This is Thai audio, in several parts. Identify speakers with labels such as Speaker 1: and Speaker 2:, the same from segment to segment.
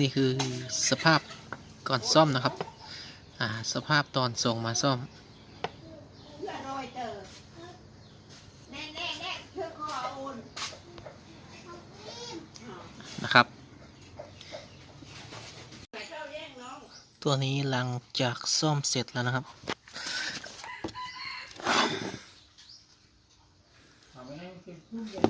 Speaker 1: นี่คือสภาพก่อนซ่อมนะครับ อ่า สภาพตอนส่งมาซ่อม
Speaker 2: นะ
Speaker 1: ครับ
Speaker 2: ตั
Speaker 1: วนี้หลังจากซ่อมเสร็จแล้วนะครับ
Speaker 3: ทำให้เป็นผู้ใหญ่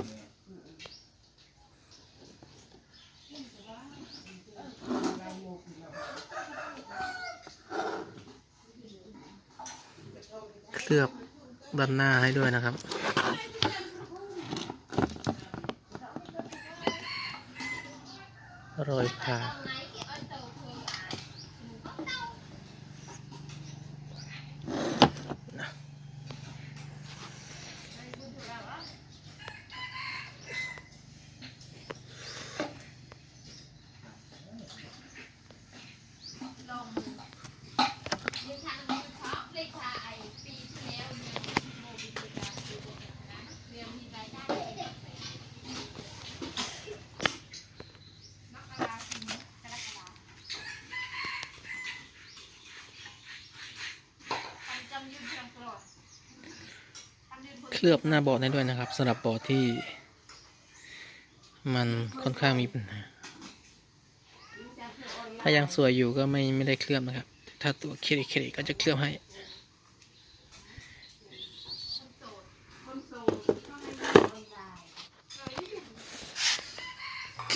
Speaker 3: เพื่
Speaker 1: อบด้านหน้าให้ด้วยนะครับ รอยผ่า เคลือบหน้าเบาะได้ด้วยนะครับสำหรับเบาะที่ มันค่อนข้างมีปัญหา ถ้ายังสวยอยู่ก็ไม่ไม่ได้เคลือบนะครับ ถ้าตัวเครเครก็จะเคลือบให้โอเค